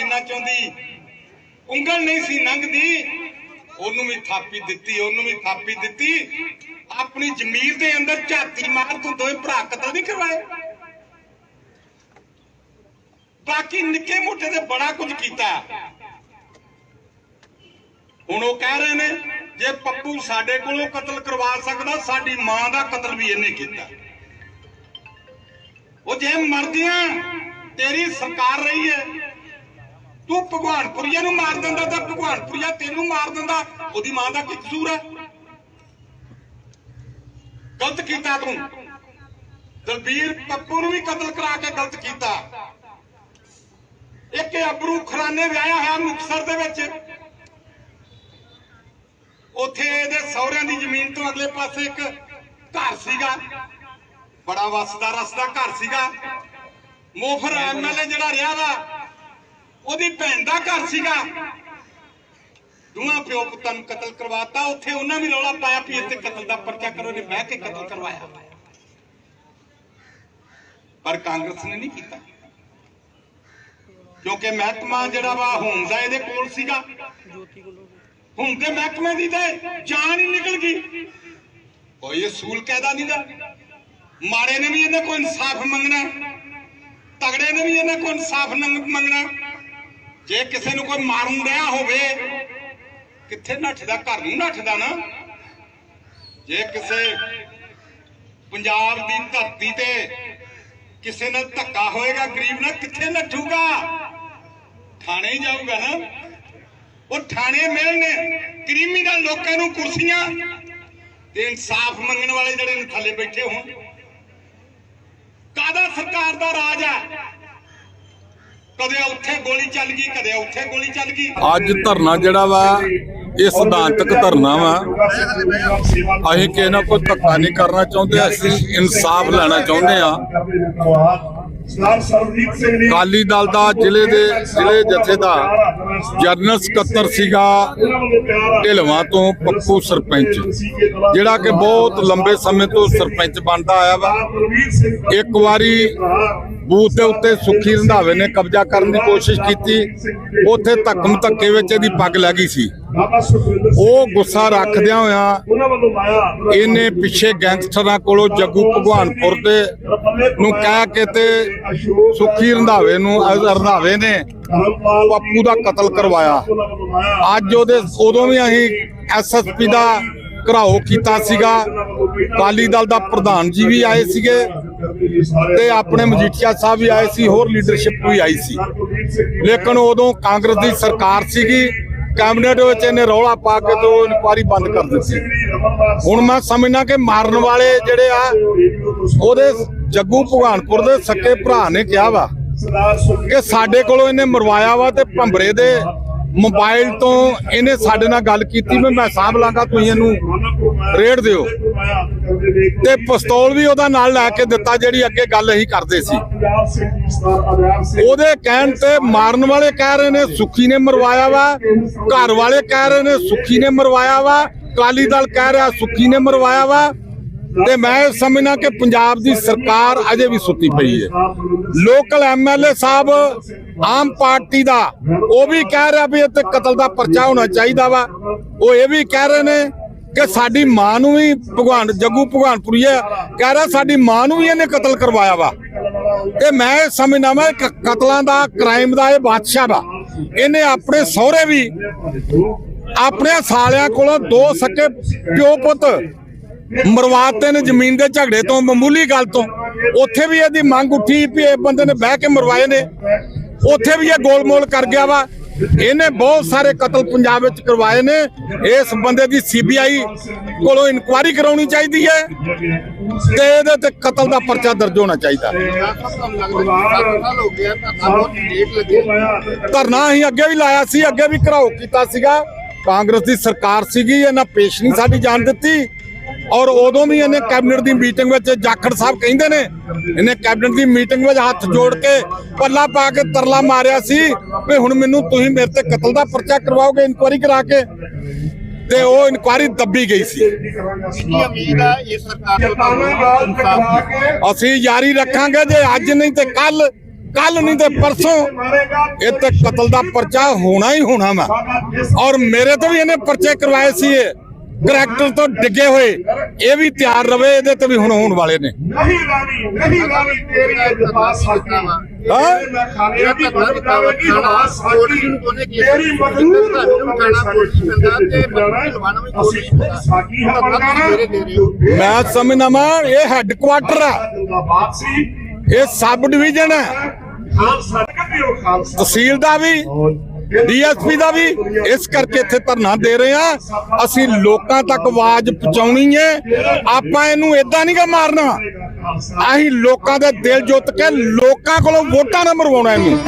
ਜਿੰਨਾ ਚਾਹੁੰਦੀ। ਉਂਗਲ ਨਹੀਂ ਸੀ ਲੰਘਦੀ ਉਹਨੂੰ ਵੀ ਥਾਪੀ ਦਿੱਤੀ, ਉਹਨੂੰ ਵੀ ਥਾਪੀ ਦਿੱਤੀ। ਆਪਣੀ ਜ਼ਮੀਰ ਦੇ ਅੰਦਰ ਝਾਤੀ ਮਾਰ ਤੂੰ ਦੋਵੇਂ ਭਰਾ ਕਤਲ ਨਹੀਂ ਕਰਵਾਏ। ਬਾਕੀ ਨਿੱਕੇ ਮੋਟੇ ਤੇ ਬੜਾ ਕੁਝ ਕੀਤਾ। ਹੁਣ ਉਹ ਕਹਿ ਰਹੇ ਨੇ, ਜੇ ਪੱਪੂ ਸਾਡੇ ਕੋਲੋਂ ਕਤਲ ਕਰਵਾ ਸਕਦਾ, ਸਾਡੀ ਮਾਂ ਦਾ ਕਤਲ ਵੀ ਇਹਨੇ ਕੀਤਾ। ਉਹ ਜੇ ਮਰਦੀਆਂ, ਤੇਰੀ ਸਰਕਾਰ ਰਹੀ ਹੈ। ਤੂੰ ਭਗਵਾਨਪੁਰੀਆ ਨੂੰ ਮਾਰ ਦਿੰਦਾ ਤਾਂ ਭਗਵਾਨਪੁਰੀਆ ਤੈਨੂੰ ਮਾਰ ਦਿੰਦਾ। ਉਹਦੀ ਮਾਂ ਦਾ ਕੀ ਕਸੂਰ ਹੈ? ਗਲਤ ਕੀਤਾ ਤੂੰ। ਦਲਬੀਰ ਪੱਪੂ ਨੂੰ ਵੀ ਕਤਲ ਕਰਾ ਕੇ ਗਲਤ ਕੀਤਾ। ਇੱਕ ਅਬਰੂ ਖਰਾਨੇ ਵਿਆਹਿਆ ਹੋਇਆ ਮੁਕਤਸਰ ਦੇ ਵਿੱਚ। ਉੱਥੇ ਇਹਦੇ ਸਹੁਰਿਆਂ ਦੀ ਜ਼ਮੀਨ ਤੋਂ ਅਗਲੇ ਪਾਸੇ ਇੱਕ ਘਰ ਸੀਗਾ। ਬੜਾ ਵਸਦਾ ਰਸਦਾ ਘਰ ਸੀਗਾ। ਮੋਫਰ ਐਮਐਲਏ ਜਿਹੜਾ ਰਿਹਾ ਵਾ ਉਹਦੀ ਭੈਣ ਦਾ ਘਰ ਸੀਗਾ। ਦੋਹਾਂ ਪਿਓ ਪੁੱਤਾਂ ਨੂੰ ਕਤਲ ਕਰਵਾਤਾ। ਉੱਥੇ ਉਹਨਾਂ ਵੀ ਰੌਲਾ ਪਾਇਆ ਵੀ ਇੱਥੇ ਕਤਲ ਦਾ ਪਰਚਾ ਕਰੋ ਨੇ ਬਹਿ ਕੇ ਕਤਲ ਕਰਵਾਇਆ। ਪਰ ਕਾਂਗਰਸ ਨੇ ਨਹੀਂ ਕੀਤਾ। ਕਿਉਂਕਿ ਮਹਿਕਮਾ ਜਿਹੜਾ ਵਾ ਹੋਮ ਦਾ ਇਹਦੇ ਕੋਲ ਸੀਗਾ। ਹੁਣ ਦੇ ਮਹਿਕਮੇ ਦੀ ਤੇ ਜਾਨ ਹੀ ਨਿਕਲ ਗਈ। ਕੋਈ ਅਸੂਲ ਕਾਇਦਾ ਨਹੀਂ ਦਾ। ਮਾੜੇ ਨੇ ਵੀ ਇਹਨਾਂ ਕੋਲ ਇਨਸਾਫ ਮੰਗਣਾ। ਤਗੜੇ ਨੇ ਵੀ ਇਹਨਾਂ ਕੋਲ ਇਨਸਾਫ ਮੰਗਣਾ। ਜੇ ਕਿਸੇ ਨੂੰ ਕੋਈ ਮਾਰੂ ਰਿਹਾ ਹੋਵੇ, ਕਿੱਥੇ ਨੱਠਦਾ, ਘਰ ਨੂੰ ਨੱਠਦਾ ਨਾ? ਜੇ ਕਿਸੇ ਪੰਜਾਬ ਦੀ ਧਰਤੀ ਤੇ ਕਿਸੇ ਨਾਲ ਧੱਕਾ ਹੋਏਗਾ, ਗਰੀਬ ਨਾਲ ਕਿੱਥੇ ਨੱਠੂਗਾ? ਥਾਣੇ ਹੀ ਜਾਊਗਾ ਨਾ। ਉਹ ਥਾਣੇ ਮਿਲਣੇ, ਕ੍ਰਿਮੀਨਲ ਲੋਕਾਂ ਨੂੰ ਕੁਰਸੀਆਂ ਤੇ ਇਨਸਾਫ ਮੰਗਣ ਵਾਲੇ ਜਿਹੜੇ ਨੇ ਥੱਲੇ ਬੈਠੇ ਹੋਣ। ਕਾਦਾ ਸਰਕਾਰ ਦਾ ਰਾਜ ਹੈ? ਕਦੇ ਉੱਥੇ ਗੋਲੀ ਚੱਲ ਗਈ, ਕਦੇ ਉੱਥੇ ਗੋਲੀ ਚੱਲ ਗਈ। ਅੱਜ ਧਰਨਾ ਜਿਹੜਾ ਵਾ, ਇਹ ਸਿਧਾਂਤਕ ਧਰਨਾ ਵਾ। ਅਸੀਂ ਕਿਸੇ ਨਾਲ ਕੋਈ ਧੱਕਾ ਨਹੀਂ ਕਰਨਾ ਚਾਹੁੰਦੇ, ਅਸੀਂ ਇਨਸਾਫ ਲੈਣਾ ਚਾਹੁੰਦੇ ਆ ਅਕਾਲੀ ਦਲ ਦਾ ਜ਼ਿਲ੍ਹੇ ਦੇ ਜ਼ਿਲ੍ਹੇ ਜਥੇ ਦਾ ਜਨਰਲ ਸਕੱਤਰ ਸੀਗਾ ਢਿਲਵਾਂ ਤੋਂ ਪੱਪੂ ਸਰਪੰਚ। ਜਿਹੜਾ ਕਿ ਬਹੁਤ ਲੰਬੇ ਸਮੇਂ ਤੋਂ ਸਰਪੰਚ ਬਣਦਾ ਆਇਆ ਵਾ। ਇੱਕ ਵਾਰੀ ਬੂਥ ਦੇ ਉੱਤੇ ਸੁੱਖੀ ਰੰਧਾਵੇ ਨੇ ਕਬਜ਼ਾ ਕਰਨ ਦੀ ਕੋਸ਼ਿਸ਼ ਕੀਤੀ। ਉੱਥੇ ਧੱਕਮ ਧੱਕੇ ਵਿੱਚ ਇਹਦੀ ਪੱਗ ਲੱਗੀ ਸੀ। ਉਹ ਗੁੱਸਾ ਰੱਖਦਿਆਂ ਹੋਇਆਂ ਇਹਨੇ ਪਿੱਛੇ ਗੈਂਗਸਟਰਾਂ ਕੋਲੋਂ ਜੱਗੂ ਭਗਵਾਨਪੁਰ ਦੇ ਨੂੰ ਕਹਿ ਕੇ ਤੇ ਸੁੱਖੀ ਰੰਧਾਵੇ ਨੂੰ ਰੰਧਾਵੇ ਨੇ ਪੱਪੂ ਦਾ ਕਤਲ ਕਰਵਾਇਆ। ਅੱਜ ਉਹਦੇ ਉਦੋਂ ਵੀ ਅਸੀਂ ਐਸਐਸਪੀ ਦਾ ਘਰਾਓ ਕੀਤਾ ਸੀਗਾ। ਅਕਾਲੀ ਦਲ ਦਾ ਪ੍ਰਧਾਨ ਜੀ ਵੀ ਆਏ ਸੀਗੇ ਤੇ ਆਪਣੇ ਮਜੀਠੀਆ ਸਾਹਿਬ ਵੀ ਆਏ ਸੀ ਹੋਰ ਲੀਡਰਸ਼ਿਪ ਵੀ ਆਈ ਸੀ। ਲੇਕਿਨ ਉਦੋਂ ਕਾਂਗਰਸ ਦੀ ਸਰਕਾਰ ਸੀਗੀ। ਕੈਬਨਿਟ ਵਿੱਚ ਇਹਨੇ ਰੌਲਾ ਪਾ ਕੇ ਤੇ ਇਨਕੁਆਰੀ ਬੰਦ ਕਰ ਦਿੱਤੀ। ਹੁਣ ਮੈਂ ਸਮਝਣਾ ਕਿ ਮਾਰਨ ਵਾਲੇ ਜਿਹੜੇ ਆ, ਉਹਦੇ ਜੱਗੂ ਭਗਵਾਨਪੁਰ ਦੇ ਸੱਕੇ ਭਰਾ ਨੇ ਕਿਹਾ ਵਾ ਕਿ ਸਾਡੇ ਕੋਲੋਂ ਇਹਨੇ ਮਰਵਾਇਆ ਵਾ ਤੇ ਭੰਬਰੇ ਦੇ ਮੋਬਾਈਲ ਤੋਂ ਇਹਨੇ ਸਾਡੇ ਨਾਲ ਗੱਲ ਕੀਤੀ। ਵੀ ਮੈਂ ਸਾਂਭ ਲਾਂਗਾ, ਤੁਸੀਂ ਇਹਨੂੰ ਰੇਡ ਦਿਓ। ਤੇ ਪਿਸਤੌਲ ਵੀ ਉਹਦਾ ਨਾਲ ਲੈ ਕੇ ਦਿੱਤਾ, ਜਿਹੜੀ ਅੱਗੇ ਗੱਲ ਅਸੀਂ ਕਰਦੇ ਸੀ। ਉਹਦੇ ਕਹਿਣ ਤੇ ਮਾਰਨ ਵਾਲੇ ਕਹਿ ਰਹੇ ਨੇ, ਸੁੱਖੀ ਨੇ ਮਰਵਾਇਆ ਵਾ, ਘਰ ਵਾਲੇ ਕਹਿ ਰਹੇ ਨੇ, ਸੁੱਖੀ ਨੇ ਮਰਵਾਇਆ ਵਾ ਕਾਲੀ ਦਲ ਕਹਿ ਰਿਹਾ, ਸੁੱਖੀ ਨੇ ਮਰਵਾਇਆ ਵਾ। ਤੇ ਮੈਂ ਸਮਝਣਾ ਕਿ ਪੰਜਾਬ ਦੀ ਸਰਕਾਰ ਅਜੇ ਵੀ ਸੁੱਤੀ ਪਈ ਹੈ। ਲੋਕਲ ਐਮਐਲਏ ਸਾਹਿਬ ਆਮ ਪਾਰਟੀ ਦਾ, ਉਹ ਵੀ ਕਹਿ ਰਿਹਾ ਵੀ ਇੱਥੇ ਕਤਲ ਦਾ ਪਰਚਾ ਹੋਣਾ ਚਾਹੀਦਾ ਵਾ। ਉਹ ਇਹ ਵੀ ਕਹਿ ਰਹੇ ਨੇ ਕਿ ਸਾਡੀ ਮਾਂ ਨੂੰ ਵੀ ਭਗਵਾਨ ਜੱਗੂ ਭਗਵਾਨਪੁਰੀਆ ਕਹਿ ਰਿਹਾ ਸਾਡੀ ਮਾਂ ਨੂੰ ਵੀ ਇਹਨੇ ਕਤਲ ਕਰਵਾਇਆ ਵਾ। ਤੇ ਮੈਂ ਇਹ ਸਮਝਦਾ ਮੈਂ ਕਤਲਾਂ ਦਾ ਕ੍ਰਾਈਮ ਦਾ ਇਹ ਬਾਦਸ਼ਾਹ ਵਾ। ਇਹਨੇ ਆਪਣੇ ਸਹੁਰੇ ਵੀ ਆਪਣੇ ਸਾਲਿਆਂ ਕੋਲੋਂ ਦੋ ਸੱਕੇ ਪਿਓ ਪੁੱਤ ਮਰਵਾਤੇ ਨੇ ਜ਼ਮੀਨ ਦੇ ਝਗੜੇ ਤੋਂ, ਮਾਮੂਲੀ ਗੱਲ ਤੋਂ। ਉੱਥੇ ਵੀ ਇਹਦੀ ਮੰਗ ਉੱਠੀ ਵੀ ਇਹ ਬੰਦੇ ਨੇ ਬਹਿ ਕੇ ਮਰਵਾਏ ਨੇ। ਉੱਥੇ ਵੀ ਇਹ ਗੋਲਮੋਲ ਕਰ ਗਿਆ ਵਾ। ਇਹਨੇ ਬਹੁਤ ਸਾਰੇ ਕਤਲ ਪੰਜਾਬ ਵਿੱਚ ਕਰਵਾਏ ਨੇ। ਇਸ ਬੰਦੇ ਦੀ ਸੀਬੀਆਈ ਕੋਲੋਂ ਇਨਕੁਆਇਰੀ ਕਰਾਉਣੀ ਚਾਹੀਦੀ ਹੈ ਤੇ ਇਹਦੇ ਤੇ ਕਤਲ ਦਾ ਪਰਚਾ ਦਰਜ ਹੋਣਾ ਚਾਹੀਦਾ। ਧਰਨਾ ਅਸੀਂ ਅੱਗੇ ਵੀ ਲਾਇਆ ਸੀ, ਅੱਗੇ ਵੀ ਘਰਾਓ ਕੀਤਾ ਸੀਗਾ। ਕਾਂਗਰਸ ਦੀ ਸਰਕਾਰ ਸੀਗੀ, ਇਹਨਾਂ ਪੇਸ਼ ਨਹੀਂ ਸਾਡੀ ਜਾਣ ਦਿੱਤੀ। ਔਰ ਉਦੋਂ ਵੀ ਇਹਨੇ ਕੈਬਨਿਟ ਦੀ ਮੀਟਿੰਗ ਵਿੱਚ ਜਾਖੜ ਸਾਹਿਬ ਕਹਿੰਦੇ ਨੇ, ਇਹਨੇ ਕੈਬਨਿਟ ਦੀ ਮੀਟਿੰਗ ਵਿੱਚ ਹੱਥ ਜੋੜ ਕੇ ਪੱਲਾ ਪਾ ਕੇ ਤਰਲਾ ਮਾਰਿਆ ਸੀ ਵੀ ਹੁਣ ਮੈਨੂੰ ਤੁਸੀਂ ਮੇਰੇ ਤੇ ਕਤਲ ਦਾ ਪਰਚਾ ਕਰਵਾਓਗੇ ਇਨਕੁਆਇਰੀ ਕਰਾ ਕੇ। ਤੇ ਉਹ ਇਨਕੁਆਇਰੀ ਦੱਬੀ ਗਈ ਸੀ। ਅਸੀਂ ਯਾਰੀ ਰੱਖਾਂਗੇ ਜੇ ਅੱਜ ਨਹੀਂ ਤੇ ਕੱਲ ਕੱਲ ਨਹੀਂ ਤੇ ਪਰਸੋਂ। ਇਹ ਤੇ ਕਤਲ ਦਾ ਪਰਚਾ ਹੋਣਾ ਹੀ ਹੋਣਾ ਵਾ। ਔਰ ਮੇਰੇ ਤੋਂ ਵੀ ਇਹਨੇ ਪਰਚੇ ਕਰਵਾਏ ਸੀ ਇਹ। ਕਰੈਕਟਰ ਤੋਂ ਡਿੱਗੇ ਹੋਏ ਇਹ ਵੀ ਤਿਆਰ ਰਵੇ ਇਹਦੇ ਤੇ ਵੀ ਹੁਣ ਹੋਣ ਵਾਲੇ ਨੇ। ਨਹੀਂ ਰਾਣੀ ਨਹੀਂ ਰਾਣੀ ਤੇਰੀ ਇਹ ਜਜ਼ਬਾਤ ਸਾਕੀ ਹਾਂ? ਮੈਂ ਖਾਣੇ ਦੀ ਮਦਦ ਕਰਾਂਗੀ ਜਜ਼ਬਾਤ ਸਾਕੀ ਤੇਰੀ ਮਦਦ ਅਸੀਂ ਖੁਦ ਸਾਕੀ ਹਾਂ ਬਣਾਣਾ ਮੈਂ ਸਮਝਦਾ ਵਾਂ ਇਹ ਹੈੱਡਕੁਆਟਰ ਸੀ। ਇਹ ਸਬ ਡਿਵੀਜ਼ਨ ਹੈ ਤਹਿਸੀਲ ਦਾ ਵੀ। ਡੀਐਸਪੀ ਦਾ ਵੀ ਇਸ ਕਰਕੇ ਇੱਥੇ ਧਰਨਾ ਦੇ ਰਹੇ ਆ ਅਸੀਂ ਲੋਕਾਂ ਤੱਕ ਆਵਾਜ਼ ਪਹੁੰਚਾਉਣੀ ਹੈ। ਆਪਾਂ ਇਹਨੂੰ ਇਦਾਂ ਨਹੀਂ ਮਾਰਨਾ। ਅਸੀਂ ਲੋਕਾਂ ਦੇ ਦਿਲ ਜਿੱਤ ਕੇ ਲੋਕਾਂ ਕੋਲੋਂ ਵੋਟਾਂ ਨਾ ਮਰਵਾਉਣਾ ਇਹਨੂੰ।